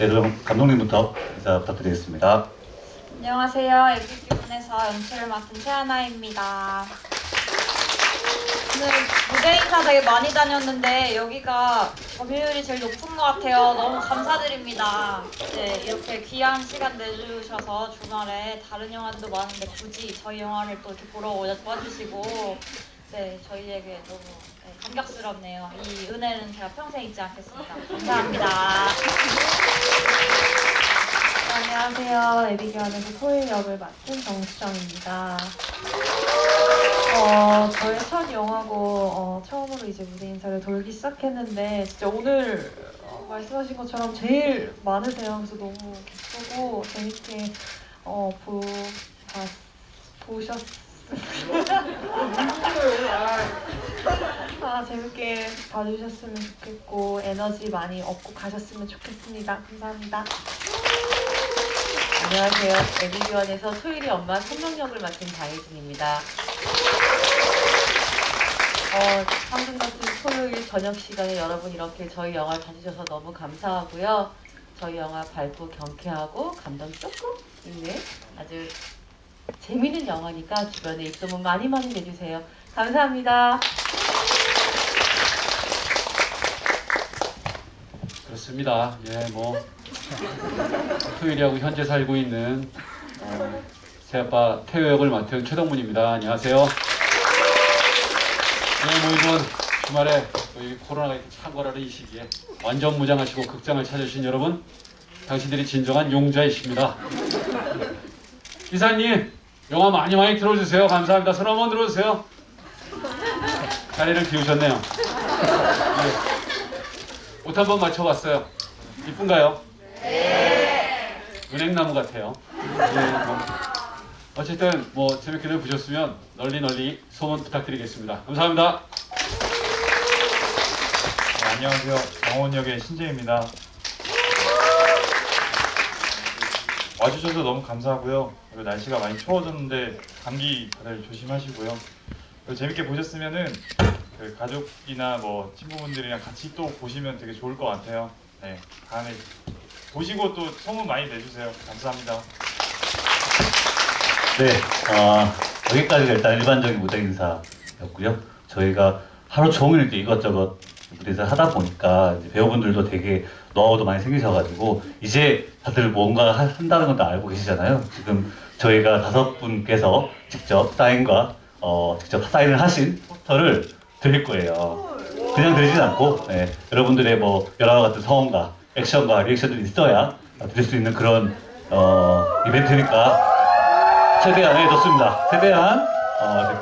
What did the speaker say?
네, 그럼 감독님부터 인사 부탁드리겠습니다. 안녕하세요. 애기기운에서 연출을 맡은 최하나입니다. 오늘 무대 인사 되게 많이 다녔는데 여기가 점유율이 제일 높은 것 같아요. 너무 감사드립니다. 네, 이렇게 귀한 시간 내주셔서 주말에 다른 영화들도 많은데 굳이 저희 영화를 또 이렇게 보러 와주시고 네, 저희에게 너무 네, 감격스럽네요. 이 은혜는 제가 평생 잊지 않겠습니다. 감사합니다. 안녕하세요. 에비견에서 소일 역을 맡은 정수정입니다. 어, 저의 첫 영화고 어, 처음으로 이제 무대 인사를 돌기 시작했는데 진짜 오늘 어, 말씀하신 것처럼 제일 많으세요. 그래서 너무 기쁘고 재밌게 어, 보, 봐, 보셨. 아 재밌게 봐주셨으면 좋겠고 에너지 많이 얻고 가셨으면 좋겠습니다. 감사합니다. 안녕하세요. 에비규원에서 소율이 엄마 손명역을 맡은 장혜진입니다. 어, 방금 같은 토요일 저녁 시간에 여러분 이렇게 저희 영화 봐주셔서 너무 감사하고요. 저희 영화 밝고 경쾌하고 감동 조금 있는 아주 재밌는 영화니까 주변에 입소문 많이 많이 내주세요. 감사합니다. 그렇습니다. 예, 뭐 토요일이하고 현재 살고 있는 어, 새아빠 태호 역을 맡은 최동문입니다. 안녕하세요. 네, 뭐 이번 주말에 코로나가 창궐하는 이 시기에 완전 무장하시고 극장을 찾으신 여러분, 당신들이 진정한 용자이십니다. 이사님, 영화 많이 많이 들어주세요. 감사합니다. 손 한번 들어주세요. 자리를 비우셨네요. 네. 옷 한번 맞춰봤어요. 이쁜가요? 네. 은행나무 같아요. 네, 뭐. 어쨌든 뭐 재밌게 들 보셨으면 널리 널리 소문 부탁드리겠습니다. 감사합니다. 네, 안녕하세요. 강원역의 신재입니다. 와주셔서 너무 감사하고요. 그리고 날씨가 많이 추워졌는데 감기 다들 조심하시고요. 그리고 재밌게 보셨으면은 그 가족이나 뭐 친구분들이랑 같이 또 보시면 되게 좋을 것 같아요. 네, 다음에 보시고 또 소문 많이 내주세요. 감사합니다. 네, 어, 여기까지가 일단 일반적인 무대 인사였고요. 저희가 하루 종일 이렇게 이것저것 무대 인사 하다 보니까 이제 배우분들도 되게 노하우도 많이 생기셔가지고 이제 다들 뭔가 하- 한다는 것도 알고 계시잖아요. 지금 저희가 다섯 분께서 직접 사인과 어, 직접 사인을 하신 포스터를 드릴 거예요. 그냥 드리진 않고 네, 여러분들의 뭐 여러 같은 성원과 액션과 리액션들이 있어야 드릴 수 있는 그런 어, 이벤트니까 최대한 네, 좋습니다. 최대한 어,